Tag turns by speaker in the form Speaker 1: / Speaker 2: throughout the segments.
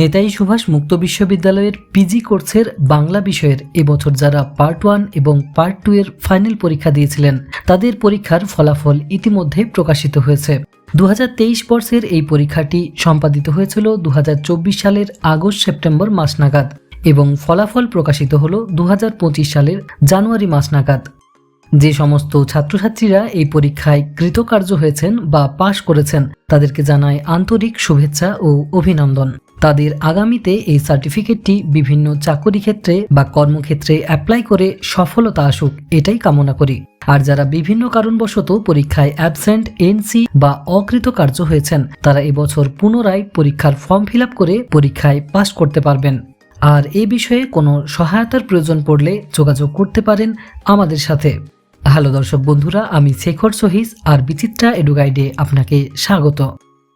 Speaker 1: নেতাজি সুভাষ মুক্ত বিশ্ববিদ্যালয়ের পিজি কোর্সের বাংলা বিষয়ের এবছর যারা পার্ট ওয়ান এবং পার্ট টু এর ফাইনাল পরীক্ষা দিয়েছিলেন, তাদের পরীক্ষার ফলাফল ইতিমধ্যে প্রকাশিত হয়েছে। দু হাজার তেইশ বর্ষের এই পরীক্ষাটি সম্পাদিত হয়েছিল দু হাজার চব্বিশ সালের আগস্ট সেপ্টেম্বর মাস নাগাদ এবং ফলাফল প্রকাশিত হল দুহাজার পঁচিশ সালের জানুয়ারি মাস নাগাদ। যে সমস্ত ছাত্রছাত্রীরা এই পরীক্ষায় কৃতকার্য হয়েছেন বা পাশ করেছেন, তাদেরকে জানায় আন্তরিক শুভেচ্ছা ও অভিনন্দন। তাদের আগামীতে এই সার্টিফিকেটটি বিভিন্ন চাকরি ক্ষেত্রে বা কর্মক্ষেত্রে অ্যাপ্লাই করে সফলতা আসুক, এটাই কামনা করি। আর যারা বিভিন্ন কারণবশত পরীক্ষায় অ্যাবসেন্ট এনসি বা অকৃতকার্য হয়েছেন, তারা এবছর পুনরায় পরীক্ষার ফর্ম ফিল করে পরীক্ষায় পাশ করতে পারবেন। আর এ বিষয়ে কোনো সহায়তার প্রয়োজন পড়লে যোগাযোগ করতে পারেন আমাদের সাথে। হ্যালো দর্শক বন্ধুরা, আমি শেখর সহিস আর বিচিত্রা এডুগাইডে আপনাকে স্বাগত।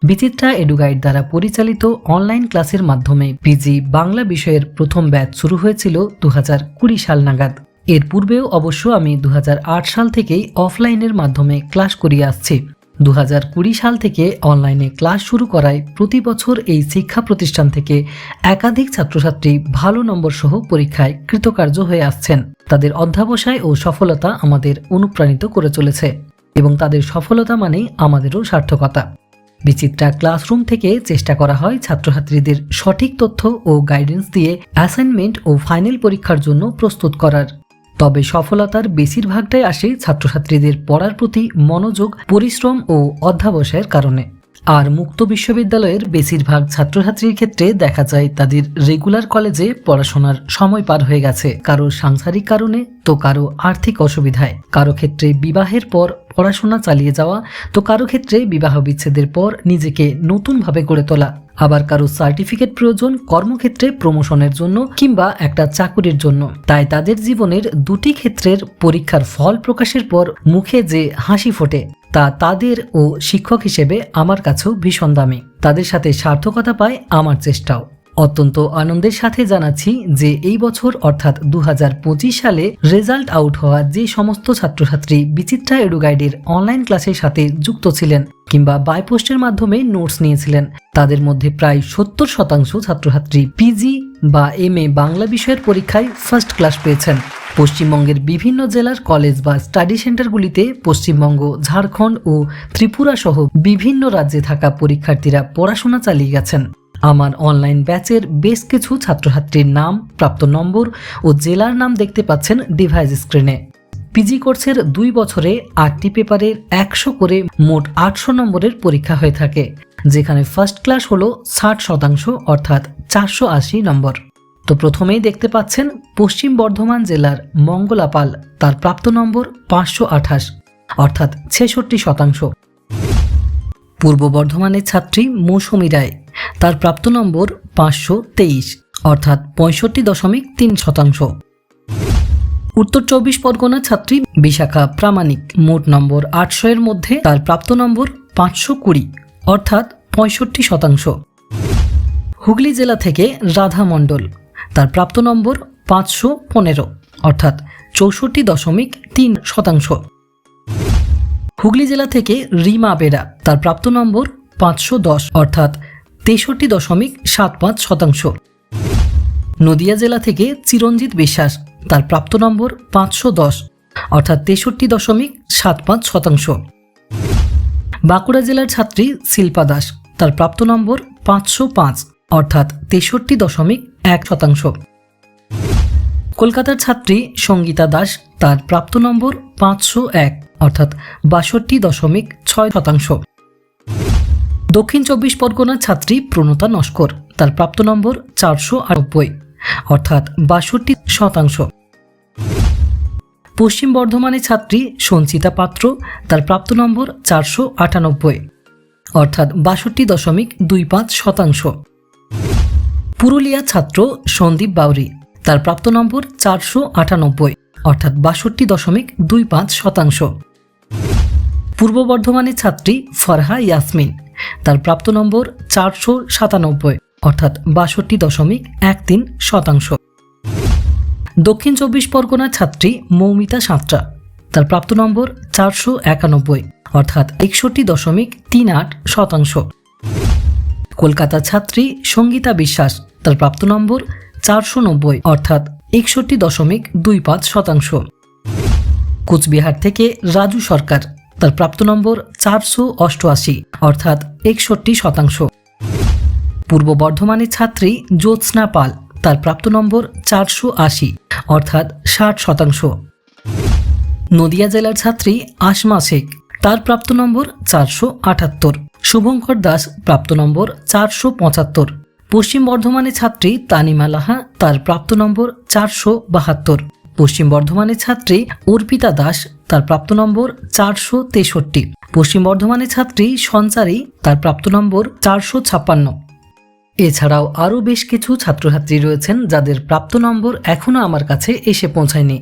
Speaker 1: বিচিত্রা এডুগাইড দ্বারা পরিচালিত অনলাইন ক্লাসের মাধ্যমে পিজি বাংলা বিষয়ের প্রথম ব্যাচ শুরু হয়েছিল দু সাল নাগাদ। এর পূর্বেও অবশ্য আমি দু হাজার আট সাল থেকেই অফলাইনের মাধ্যমে ক্লাস করিয়ে আসছি। দু সাল থেকে অনলাইনে ক্লাস শুরু করায় প্রতি বছর এই শিক্ষা প্রতিষ্ঠান থেকে একাধিক ছাত্রছাত্রী ভালো নম্বর সহ পরীক্ষায় কৃতকার্য হয়ে আসছেন। তাদের অধ্যাবসায় ও সফলতা আমাদের অনুপ্রাণিত করে চলেছে এবং তাদের সফলতা মানেই আমাদেরও সার্থকতা। বিচিত্রা ক্লাসরুম থেকে চেষ্টা করা হয় ছাত্রছাত্রীদের সঠিক তথ্য ও গাইডেন্স দিয়ে অ্যাসাইনমেন্ট ও ফাইনাল পরীক্ষার জন্য প্রস্তুত করার। তবে সফলতার বেশিরভাগটাই আসে ছাত্রছাত্রীদের পড়ার প্রতি মনোযোগ, পরিশ্রম ও অধ্যাবসায়ের কারণে। আর মুক্ত বিশ্ববিদ্যালয়ের বেশিরভাগ ছাত্রছাত্রীর ক্ষেত্রে দেখা যায় তাদের রেগুলার কলেজে পড়াশোনার সময় পার হয়ে গেছে। কারও সাংসারিক কারণে তো কারও আর্থিক অসুবিধায়। কারও ক্ষেত্রে বিবাহের পর পড়াশোনা চালিয়ে যাওয়া, তো কারও ক্ষেত্রে বিবাহ বিচ্ছেদের পর নিজেকে নতুনভাবে গড়ে তোলা। আবার কারও সার্টিফিকেট প্রয়োজন কর্মক্ষেত্রে প্রমোশনের জন্য কিংবা একটা চাকুরির জন্য। তাই তাদের জীবনের দুটি ক্ষেত্রের পরীক্ষার ফল প্রকাশের পর মুখে যে হাসি ফোটে, তা তাদের ও শিক্ষক হিসেবে আমার কাছেও ভীষণ দামি। তাদের সাথে সার্থকতা পায় আমার চেষ্টাও। অত্যন্ত আনন্দের সাথে জানাচ্ছি যে এই বছর, অর্থাৎ দু হাজার পঁচিশ সালে, রেজাল্ট আউট হওয়া যে সমস্ত ছাত্রছাত্রী বিচিত্রা এডুগাইডের অনলাইন ক্লাসের সাথে যুক্ত ছিলেন কিংবা বাইপোস্টের মাধ্যমে নোটস নিয়েছিলেন, তাদের মধ্যে প্রায় সত্তর শতাংশ ছাত্রছাত্রী পিজি বা এম এ বাংলা বিষয়ের পরীক্ষায় ফার্স্ট ক্লাস পেয়েছেন। পশ্চিমবঙ্গের বিভিন্ন জেলার কলেজ বা স্টাডি সেন্টারগুলিতে পশ্চিমবঙ্গ, ঝাড়খণ্ড ও ত্রিপুরা সহ বিভিন্ন রাজ্যে থাকা পরীক্ষার্থীরা পড়াশোনা চালিয়ে গেছেন। আমার অনলাইন ব্যাচের বেশ কিছু ছাত্রছাত্রীর নাম, প্রাপ্ত নম্বর ও জেলার নাম দেখতে পাচ্ছেন ডিভাইস স্ক্রিনে পিজি কোর্সের দুই বছরে আটটি পেপারের একশো করে মোট আটশো নম্বরের পরীক্ষা হয়ে থাকে, যেখানে ফার্স্ট ক্লাস হলো ষাট শতাংশ অর্থাৎ চারশো আশি নম্বর। তো প্রথমেই দেখতে পাচ্ছেন পশ্চিম বর্ধমান জেলার মঙ্গলাপাল, তার প্রাপ্ত নম্বর পাঁচশো আঠাশ, অর্থাৎ ছেষট্টি শতাংশ। পূর্ব বর্ধমানের ছাত্রী মৌসুমী রায় তার প্রাপ্ত নম্বর পাঁচশো তেইশ, অর্থাৎ পঁয়ষট্টি দশমিক তিন শতাংশ। উত্তর চব্বিশ পরগনা ছাত্রী বিশাখা প্রামাণিক মোট নম্বর আটশো এর মধ্যে তার প্রাপ্ত নম্বর পাঁচশো কুড়ি, অর্থাৎ পঁয়ষট্টি শতাংশ। হুগলি জেলা থেকে রাধা মণ্ডল, তার প্রাপ্ত নম্বর পাঁচশো পনেরো, অর্থাৎ চৌষট্টি দশমিক তিন শতাংশ। হুগলি জেলা থেকে রিমা বেরা, তার প্রাপ্ত নম্বর পাঁচশো দশ, অর্থাৎ তেষট্টি দশমিক সাত পাঁচ শতাংশ। নদিয়া জেলা থেকে চিরঞ্জিত বিশ্বাস, তার প্রাপ্ত নম্বর পাঁচশো দশ, অর্থাৎ তেষট্টি দশমিক সাত পাঁচ শতাংশ। বাঁকুড়া জেলার ছাত্রী শিল্পা দাস, তার প্রাপ্ত নম্বর পাঁচশো পাঁচ, অর্থাৎ তেষট্টি দশমিক এক শতাংশ। কলকাতার ছাত্রী সঙ্গীতা দাস, তার প্রাপ্ত নম্বর পাঁচশো এক, অর্থাৎ বাষট্টি দশমিক ছয় শতাংশ। দক্ষিণ চব্বিশ পরগনার ছাত্রী প্রণতা নস্কর। তার প্রাপ্ত নম্বর চারশো আটানব্বই, অর্থাৎ বাষট্টি শতাংশ। পশ্চিম বর্ধমানের ছাত্রী সঞ্চিতা পাত্র, তার প্রাপ্ত নম্বর চারশো আটানব্বই, অর্থাৎ বাষট্টি দশমিক দুই পাঁচ শতাংশ। পুরুলিয়া ছাত্র সন্দীপ বাউরি, তার প্রাপ্ত নম্বর চারশো আটানব্বই, অর্থাৎ বাষট্টি দশমিক দুই পাঁচ শতাংশ। পূর্ব বর্ধমানের ছাত্রী ফরহা ইয়াসমিন তার প্রাপ্ত নম্বর চারশো সাতানব্বই, অর্থাৎ বাষট্টি দশমিক এক তিন শতাংশ। দক্ষিণ চব্বিশ পরগনার ছাত্রী মৌমিতা সাঁতরা, তার প্রাপ্ত নম্বর চারশো একানব্বই, অর্থাৎ একষট্টি দশমিক তিন আট শতাংশ। কলকাতা ছাত্রী সঙ্গীতা বিশ্বাস, তার প্রাপ্ত নম্বর চারশো নব্বই, অর্থাৎ একষট্টি দশমিক দুই পাঁচ শতাংশ। কোচবিহার থেকে রাজু সরকার, তার প্রাপ্ত নম্বর চারশো অষ্টআশি, অর্থাৎ একষট্টি শতাংশ। পূর্ব বর্ধমানের ছাত্রী জ্যোৎস্না পাল তার প্রাপ্ত নম্বর চারশো আশি, অর্থাৎ ষাট শতাংশ। নদিয়া জেলার ছাত্রী আসমা শেখ তার প্রাপ্ত নম্বর চারশো আটাত্তর। শুভঙ্কর দাস প্রাপ্ত নম্বর চারশো পঁচাত্তর। পশ্চিম বর্ধমানের ছাত্রী তানিমা লাহা তার প্রাপ্ত নম্বর চারশো বাহাত্তর। পশ্চিম বর্ধমানের ছাত্রী অর্পিতা দাস তার প্রাপ্ত নম্বর চারশো তেষট্টি। পশ্চিম বর্ধমানের ছাত্রী সঞ্চারী তার প্রাপ্ত নম্বর চারশো ছাপ্পান্ন। এছাড়াও আরও বেশ কিছু ছাত্রছাত্রী রয়েছেন যাদের প্রাপ্ত নম্বর এখনও আমার কাছে এসে পৌঁছায়নি।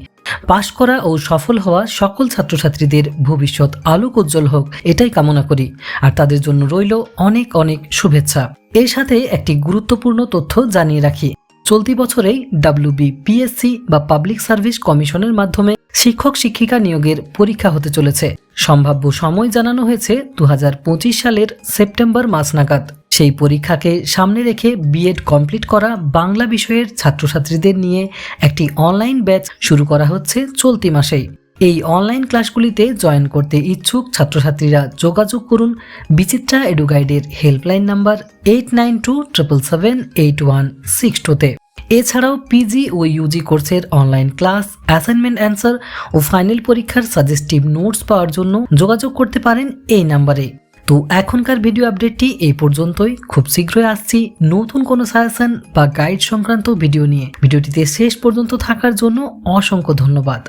Speaker 1: পাশ করা ও সফল হওয়া সকল ছাত্রছাত্রীদের ভবিষ্যৎ আলোক উজ্জ্বল হোক, এটাই কামনা করি। আর তাদের জন্য রইল অনেক অনেক শুভেচ্ছা। এর সাথে একটি গুরুত্বপূর্ণ তথ্য জানিয়ে রাখি। চলতি বছরেই ডাব্লিউবি পিএসসি বা পাবলিক সার্ভিস কমিশনের মাধ্যমে শিক্ষক শিক্ষিকা নিয়োগের পরীক্ষা হতে চলেছে। সম্ভাব্য সময় জানানো হয়েছে দু হাজার পঁচিশ সালের সেপ্টেম্বর মাস নাগাদ। সেই পরীক্ষাকে সামনে রেখে বিএড কমপ্লিট করা বাংলা বিষয়ের ছাত্রছাত্রীদের নিয়ে একটি অনলাইন ব্যাচ শুরু করা হচ্ছে চলতি মাসেই। এই অনলাইন ক্লাসগুলিতে জয়েন করতে ইচ্ছুক ছাত্রছাত্রীরা যোগাযোগ করুন Bichitra এডুগাইডের helpline number eight nine two triple seven eight one six টুতে। এছাড়াও পিজি ও ইউজি কোর্সের অনলাইন ক্লাস অ্যাসাইনমেন্ট অ্যান্সার ও ফাইনাল পরীক্ষার সাজেস্টিভ নোটস পাওয়ার জন্য যোগাযোগ করতে পারেন এই নাম্বারে তো এখনকার ভিডিও আপডেটটি এই পর্যন্তই। খুব শীঘ্রই আসছি নতুন কোনো সাজেশন বা গাইড সংক্রান্ত ভিডিও নিয়ে। ভিডিওটিতে শেষ পর্যন্ত থাকার জন্য অসংখ্য ধন্যবাদ।